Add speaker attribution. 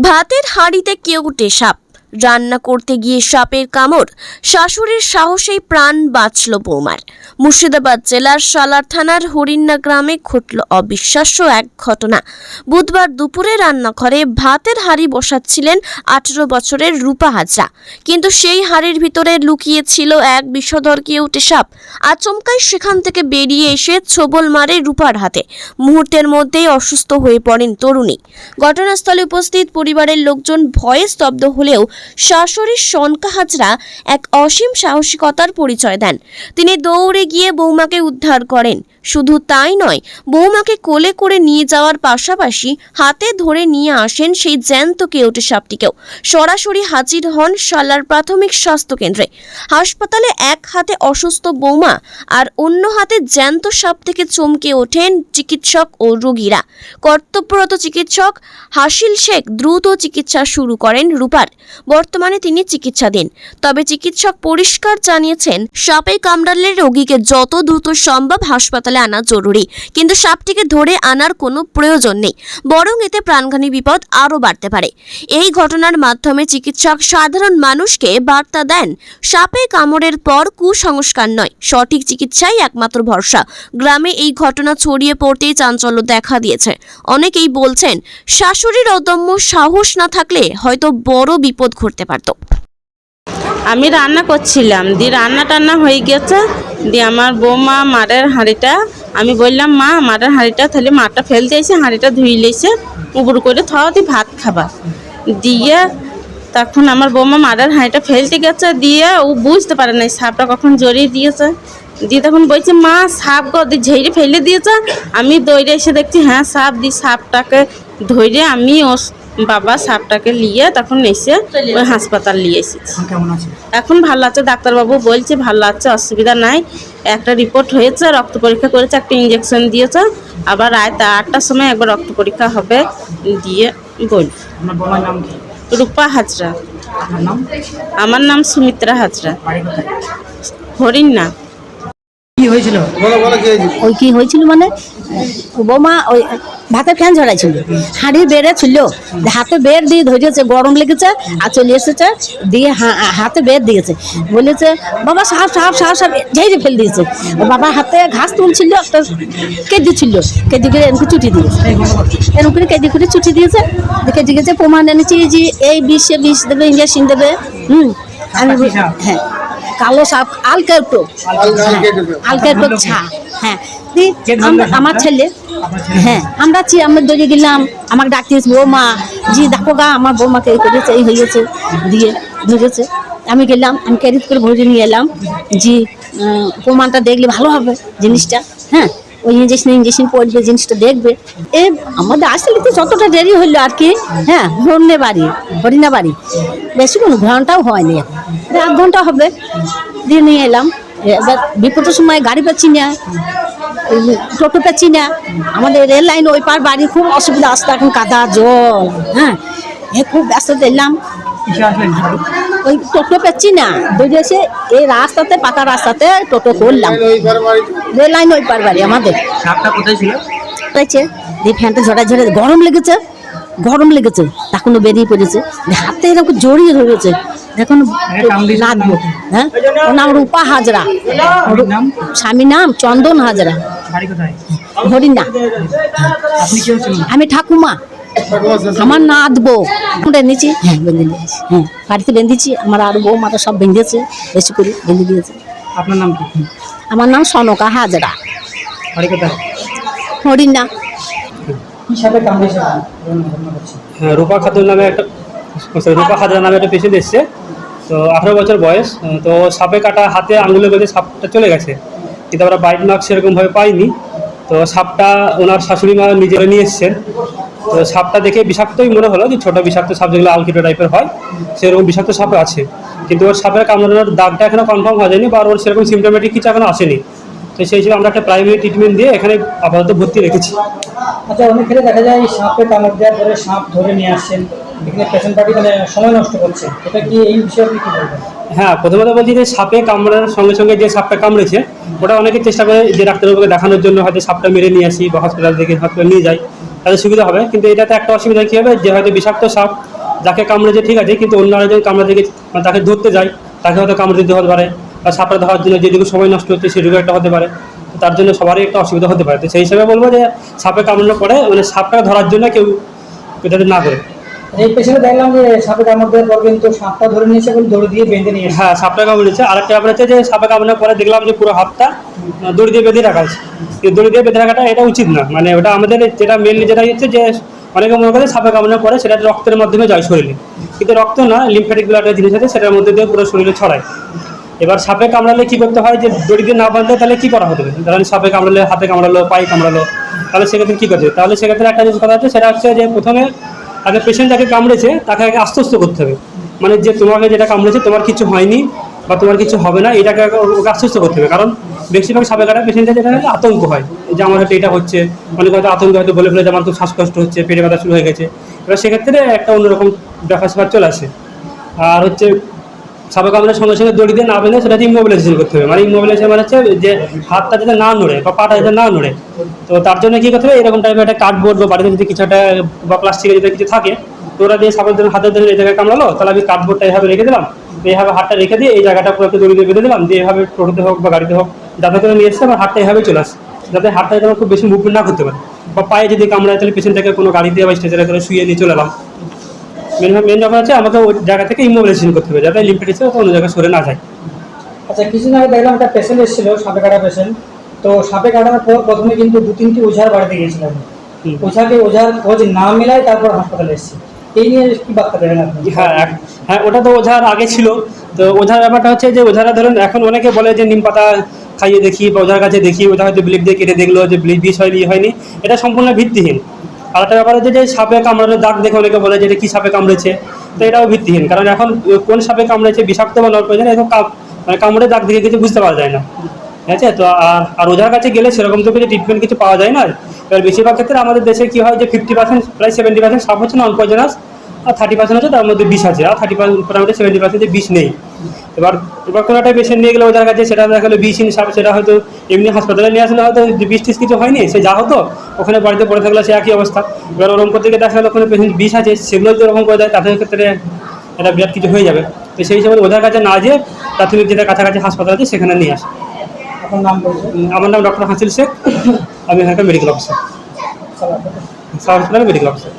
Speaker 1: ভাতের হাঁড়িতে কেউ উঠে সাপ। রান্না করতে গিয়ে সাপের কামড়, শাশুড়ির সাহসেই প্রাণ বাঁচল বৌমার। মুর্শিদাবাদ জেলার সালার থানার হরিণা গ্রামে ঘটল অবিশ্বাস্য এক ঘটনা। বুধবার দুপুরে রান্নাঘরে ভাতের হাঁড়ি বসাচ্ছিলেন আঠেরো বছরের রূপা হাজরা। কিন্তু সেই হাঁড়ির ভিতরে লুকিয়ে ছিল এক বিষধর কেউটে সাপ। আচমকাই সেখান থেকে বেরিয়ে এসে ছোবল মারে রূপার হাতে। মুহূর্তের মধ্যেই অসুস্থ হয়ে পড়েন তরুণী। ঘটনাস্থলে উপস্থিত পরিবারের লোকজন ভয়ে স্তব্ধ হলেও শাশুড়ির সনকা হাজরা এক অসীম সাহসিকতার পরিচয় দেন। তিনি দৌড়ে গিয়ে বৌমাকে উদ্ধার করেন। শুধু তাই নয় বৌমাকে কোলে করে নিয়ে যাওয়ার পাশাপাশি হাতে ধরে নিয়ে আসেন সেই জ্যান্ত কেউটে সাপটিকেও। সরাসরি হাজির হন শালার প্রাথমিক স্বাস্থ্য কেন্দ্রে হাসপাতালে এক হাতে অসুস্থ বৌমা আর অন্য হাতে জ্যান্ত সাপ থেকে চমকে ওঠেন চিকিৎসক ও রোগীরা। কর্তব্যরত চিকিৎসক হাসিল শেখ দ্রুত চিকিৎসা শুরু করেন রূপার। বর্তমানে তিনি চিকিৎসাধীন। তবে চিকিৎসক পরিষ্কার জানিয়েছেন, সাপে কামড়ালে রোগীকে যত দ্রুত সম্ভব হাসপাতালে আনা জরুরি। কিন্তু সাপটিকে ধরে আনার কোনো প্রয়োজন নেই। বরং এতে প্রাণঘাতী বিপদ আরও বাড়তে পারে। এই ঘটনার মাধ্যমে চিকিৎসক সাধারণ মানুষকে বার্তা দেন, সাপে কামড়ের পর কুসংস্কার নয়, সঠিক চিকিৎসাই একমাত্র ভরসা। গ্রামে এই ঘটনা ছড়িয়ে পড়তেই চাঞ্চল্য দেখা দিয়েছে। অনেকেই বলছেন, শাশুড়ির অদম্য সাহস না থাকলে হয়তো বড় বিপদ ঘটতে পারত।
Speaker 2: আমি রান্না করছিলাম। দিয়ে রান্না টান্না হয়ে গেছে। দিয়ে আমার বৌমা মারের হাঁড়িটা, আমি বললাম, মা, মারের হাঁড়িটা তাহলে মাটা ফেল দিয়েছে, হাঁড়িটা ধুই লেছে, উপর করে থাও তুই ভাত খাবা। দিয়ে তখন আমার বৌমা মারের হাঁড়িটা ফেলতে গেছে। দিয়ে ও বুঝতে পারে না সাপটা কখন জড়িয়ে দিয়েছে। দিয়ে তখন বলছে, মা, সাপ গো দিয়ে ঝেড়ে ফেলে দিয়েছে। আমি দৌড়ে এসে দেখছি হ্যাঁ সাপ দিয়ে সাপটাকে ধরে আমি বাবা সাপটাকে নিয়ে তখন এসে ওই হাসপাতাল নিয়ে এসেছি।
Speaker 3: এখন কেমন আছে?
Speaker 2: এখন ভালো আছে ডাক্তারবাবু বলছে ভালো আছে অসুবিধা নাই। একটা রিপোর্ট হয়েছে রক্ত পরীক্ষা করেছে একটা ইঞ্জেকশন দিয়েছে। আবার রাত আটটার সময় একবার রক্ত পরীক্ষা হবে দিয়ে বল রূপা হাজরা। আমার নাম সুমিত্রা হাজরা।
Speaker 3: বাড়ি কি হয়েছিল?
Speaker 4: ওই কি হয়েছিল মানে? বৌমা ওই ভাতের ফ্যান ঝরাইছিল। হাঁড়ি বেড়ে ছিল হাতে বের দিয়ে ধরেছে গরম লেগেছে আর চলে এসেছে দিয়ে হা- হাতে বের দিয়েছে। বলেছে বাবা সাপ সাপ সাপ সাপ। ঝেড়ে ফেল দিয়েছে। বাবা হাতে ঘাস তুলছিল একটা কেজি ছিল। কেজি করে এরকম চুটি দিয়েছে এরকম করে কেজি করে চুটি দিয়েছে। দিয়ে কেজি গেছে প্রমাণ এনেছি যে এই বিষে বিষ দেবে ইঞ্জেকশন দেবে। হুম। আমি হ্যাঁ। কালো সাপ আলকেটো টোপ ছা হ্যাঁ। দিয়ে
Speaker 3: কে ধরলো
Speaker 4: আমরা- আমার ছেলে। হ্যাঁ আমরা চি আমরা দৌড়ে গেলাম আমাকে ডাকতেছে বৌমা জি দেখো গা আমার বৌমাকে এই করেছে এই হয়েছে দিয়ে ধরেছে। আমি গেলাম আমি ক্যারিজ করে ভরে নিয়ে এলাম জি প্রমাণটা দেখলে ভালো হবে জিনিসটা হ্যাঁ। ওই ইঞ্জেকশন ইঞ্জেকশন পড়বে, জিনিসটা দেখবে। এ, আমাদের আসলে তো যতটা দেরি হইল আর কি হ্যাঁ হরিণে বাড়ি, হরিণা বাড়ি। বেশি কোনো ঘন্টাও হয়নি। এখন আধ ঘণ্টা হবে। দিয়ে নিয়ে এলাম। এবার বিপদের সময় গাড়ি পাচ্ছি না টোটো পাচ্ছি না। আমাদের রেল লাইন ওই পার বাড়ি খুব অসুবিধা আসতো এখন কাদা, জল হ্যাঁ। এ, খুব ব্যস্ত দিলাম ওই টোটো পাচ্ছি না। বুঝে এসে এই রাস্তাতে পাকা রাস্তাতে টোটো করলাম। রেল লাইন ওই পার বাড়ি আমাদের।
Speaker 3: সাপটা কোথায় ছিল?
Speaker 4: হয়েছে দিয়ে ফ্যানটা ঝরা ঝরে গরম লেগেছে গরম লেগেছে তখনও বেরিয়ে পড়েছে। হাতে এরকম জড়িয়ে ধরেছে এখন
Speaker 3: কি?
Speaker 4: হ্যাঁ? ওর নাম রূপা হাজরা।
Speaker 3: ওর নাম?
Speaker 4: স্বামীর নাম চন্দন হাজরা।
Speaker 3: হচ্ছেন
Speaker 4: আমি ঠাকুমা। আমার নাত বউ। আমরা নিচে হ্যাঁ। বেঁধে নিয়েছি হ্যাঁ। বাড়িতে বেঁধেছি আমার আর বউ মাথা সব বেঁধেছে বেশি করে বেঁধে দিয়েছে।
Speaker 3: আপনার নাম কি?
Speaker 4: আমার নাম সনকা হাজরা। হরিণা।
Speaker 5: হ্যাঁ, রূপা খাতুন নামে একটা রূপা খাজরা নামে একটা পেশেন্ট এসছে। তো আঠারো বছর বয়স তো সাপে কাটা হাতে আঙুলে বেঁধে সাপটা চলে গেছে। কিন্তু আমরা বাইট মার্ক সেরকমভাবে পাইনি। তো সাপটা ওনার শাশুড়ি মা নিজেরা নিয়ে এসছেন। তো সাপটা দেখে বিষাক্তই মনে হলো যে ছোটো বিষাক্ত সাপ যেগুলো আলকিটো টাইপের হয় সেরকম বিষাক্ত সাপ আছে। কিন্তু ওর সাপের কামড়ানোর দাগটা এখনও কনফার্ম হওয়া যায়নি বা ওর সেরকম সিমটোমেটিক কিছু এখনও আসেনি। তো সেই হিসেবে আমরা একটা প্রাইমারি ট্রিটমেন্ট দিয়ে এখানে আপাতত ভর্তি রেখেছি।
Speaker 3: আচ্ছা অনেক ক্ষেত্রে দেখা যায় সাপে কামড় দেওয়ার পরে সাপ ধরে নিয়ে আসছেন এখানে পেশেন্ট পার্টি মানে সময় নষ্ট করছে। এটা কি এই বিষয়ে আপনি কি বলবেন?
Speaker 5: হ্যাঁ প্রথমত বলছি যে সাপে কামড়ানোর সঙ্গে সঙ্গে যে সাপটা কামড়েছে ওটা অনেকে চেষ্টা করে যে ডাক্তারবাবুকে দেখানোর জন্য হয়তো সাপটা মেরে নিয়ে আসি বা হসপিটাল থেকে হসপিটাল নিয়ে যাই। তাদের সুবিধা হবে। কিন্তু এটাতে একটা অসুবিধা কী হবে? যে হয়তো বিষাক্ত সাপ যাকে কামড়েছে ঠিক আছে, কিন্তু অন্য আরেকজন কামড়ে দিকে মানে তাকে ধরতে যায়। তাকে হয়তো কামড়ে দিতে হতে পারে বা সাপটা ধরার জন্য যেটুকু সময় নষ্ট হচ্ছে সেটুকু একটা হতে পারে। তার জন্য সবারই একটা অসুবিধা হতে পারে। তো সেই হিসাবে বলব যে সাপে কামড়ানোর পরে মানে সাপটা ধরার জন্য কেউ এটাতে না করে।
Speaker 3: এই পেছনে দেখলাম যে সাপে কামড় পর কিন্তু সাপটা ধরে নিয়েছে এবং দড়ি দিয়ে বেঁধে নিয়ে
Speaker 5: হ্যাঁ সাপটা কামড়েছে আরেকটা ব্যাপার হচ্ছে যে সাপে কামড়ানোর পরে দেখলাম যে পুরো হাতটা দড়ি দিয়ে বেঁধে রাখা আছে দড়ি দিয়ে বেঁধে রাখাটা এটা উচিত না। মানে ওটা আমাদের যেটা মেনলি যেটা হচ্ছে যে অনেকে মনে করে সাপে কামড়ানোর পরে সেটা রক্তের মাধ্যমে যায় শরীরে। কিন্তু রক্ত না লিমফ্যাটিক ব্লাড জিনিস আছে, সেটার মধ্যে দিয়ে পুরো শরীরে ছড়ায়। এবার সাপে কামড়ালে কি করতে হয় যে দড়ি দিয়ে না বাঁধলে তাহলে কি করা হতে ধরেন সাপে কামড়ালে, হাতে কামড়ালো, পায়ে কামড়ালো, তাহলে সেক্ষেত্রে কি করছে তাহলে সেক্ষেত্রে একটা জিনিস কথা হচ্ছে, সেটা হচ্ছে যে প্রথমে আগে পেশেন্ট যাকে কামড়েছে, তাকে আগে আশ্বস্ত করতে হবে। মানে যে তোমাকে যেটা কামড়েছে, তোমার কিছু হয়নি বা তোমার কিছু হবে না, এটাকে ওকে আশ্বস্ত করতে হবে। কারণ বেশিরভাগ সাপে কাটা পেশেন্টের যেটা আতঙ্ক হয় যে আমার হয়তো এটা হচ্ছে। অনেক হয়তো আতঙ্ক হয়তো বলে ফেলে যে আমার তো শ্বাসকষ্ট হচ্ছে, পেটে ব্যথা শুরু হয়ে গেছে। এবার সেক্ষেত্রে একটা অন্যরকম ব্যাপার স্যাপার চলে আসে। আর হচ্ছে সাপে কামড়ের সঙ্গে সঙ্গে দড়ি দিয়ে না বেঁধে সেটা ইমোবিলাইজেশন করতে হবে। মানে ইমোবিলাইজেশন মানে হচ্ছে যে হাতটা যাতে না নড়ে বা পাটা যাতে না নড়ে। তো তার জন্য কি করতে হবে, এরকম টাইপের একটা কার্ডবোর্ড বা বাড়িতে যদি কিছু একটা বা প্লাস্টিকের যদি কিছু থাকে, তো ওরা দিয়ে সাপের ধরে, হাতের ধরে এই জায়গায় কামড়ালো, তাহলে আমি কার্ডবোর্ডটা এইভাবে রেখে দিলাম। এইভাবে হাতটা রেখে দিয়ে এই জায়গাটা পুরো একটু দড়ি দিয়ে বেঁধে দিলাম। দিয়ে এইভাবে টোটোতে হোক বা গাড়িতে হোক, যাতে করে নিয়ে এসে আমার হাতটা এইভাবে চলে আসে। যাতে হাতটা যেন খুব বেশি মুভমেন্ট না করতে পারে। বা পায়ে যদি কামড়ায় তাহলে পেশেন্টটাকে কোনো গাড়ি দিয়ে বা স্টেজে করে শুয়ে নিয়ে চলে এলাম। মেন মেন ব্যাপার হচ্ছে আমাকে ওই জায়গা থেকে ইমোবিলাইজেশন করতে হবে। যাতে লিম্ফেটিক্স অন্য জায়গায় সরে না যায়।
Speaker 3: আচ্ছা কিছুদিন আগে দেখলাম একটা পেশেন্ট এসেছিল সাপে কাটা পেশেন্ট তো সাপে কাটানোর পর প্রথমে কিন্তু দু তিনটি ওঝার বাড়িতে গিয়েছিলাম। ওঝাকে ওঝার খোঁজ না মেলায় তারপর হাসপাতালে এসেছে। এই নিয়ে কি বার্তা দেবেন আপনি?
Speaker 5: হ্যাঁ হ্যাঁ ওটা তো ওঝার আগে ছিল। তো ওঝার ব্যাপারটা হচ্ছে যে ওঝারা ধরুন এখন অনেকে বলে যে নিম পাতা খাইয়ে দেখি বা ওঝার কাছে দেখি ওঝা হয়তো ব্লিড দিয়ে কেটে দেখল যে ব্লিড বিষ হয়নি হয়নি। এটা সম্পূর্ণ ভিত্তিহীন। আর একটা ব্যাপার হচ্ছে যে সাপে কামড়ানোর দাগ দেখে অনেকে বলে যে এটা কী সাপে কামড়েছে, তো এটাও ভিত্তিহীন। কারণ এখন কোন সাপে কামড়েছে, বিষাক্ত বা নরপ্রয়োজন এরকম কাম- মানে কামড়ে দাগ দেখে কিছু বুঝতে পারা যায় না। ঠিক আছে? তো আর আর ওঝার কাছে গেলে সেরকম তো কিছু ট্রিটমেন্ট কিছু পাওয়া যায় না। এবার বেশিরভাগ ক্ষেত্রে আমাদের দেশে কী হয় যে ফিফটি পার্সেন্ট প্রায় সেভেন্টি পার্সেন্ট সাপ হচ্ছে নন পয়জনাস আর থার্টি পার্সেন্ট হচ্ছে তার মধ্যে বিষ আছে। আর থার্টি পার্সেন্ট মোটামুটি সেভেন্টি পার্সেন্ট বিষ নেই। এবার এবার কোনো একটা পেশেন্ট নিয়ে গেলে ওদের কাছে সেটা দেখা গেলো বিষ হিসাব সেটা হয়তো এমনি হাসপাতালে নিয়ে আসলে হয়তো বিষ টিস কিছু হয়নি সে যা হতো ওখানে বাড়িতে পড়ে থাকলে সে একই অবস্থা। এবার ওরকম করতে গিয়ে দেখা গেলো ওখানে পেশেন্ট বিষ আছে সেগুলো যদি ওরকম করে দেয় তাদের ক্ষেত্রে এটা বিরাট কিছু হয়ে যাবে। তো সেই হিসাবে ওদের কাছে না যেয়ে প্রাথমিক যেটা কাছাকাছি হাসপাতাল আছে সেখানে নিয়ে আসে।
Speaker 3: আপনার নাম
Speaker 5: আমার নাম ডক্টর হাসিল শেখ। আমি এখানকার মেডিকেল অফিসার হসপিটালের মেডিকেল অফিসার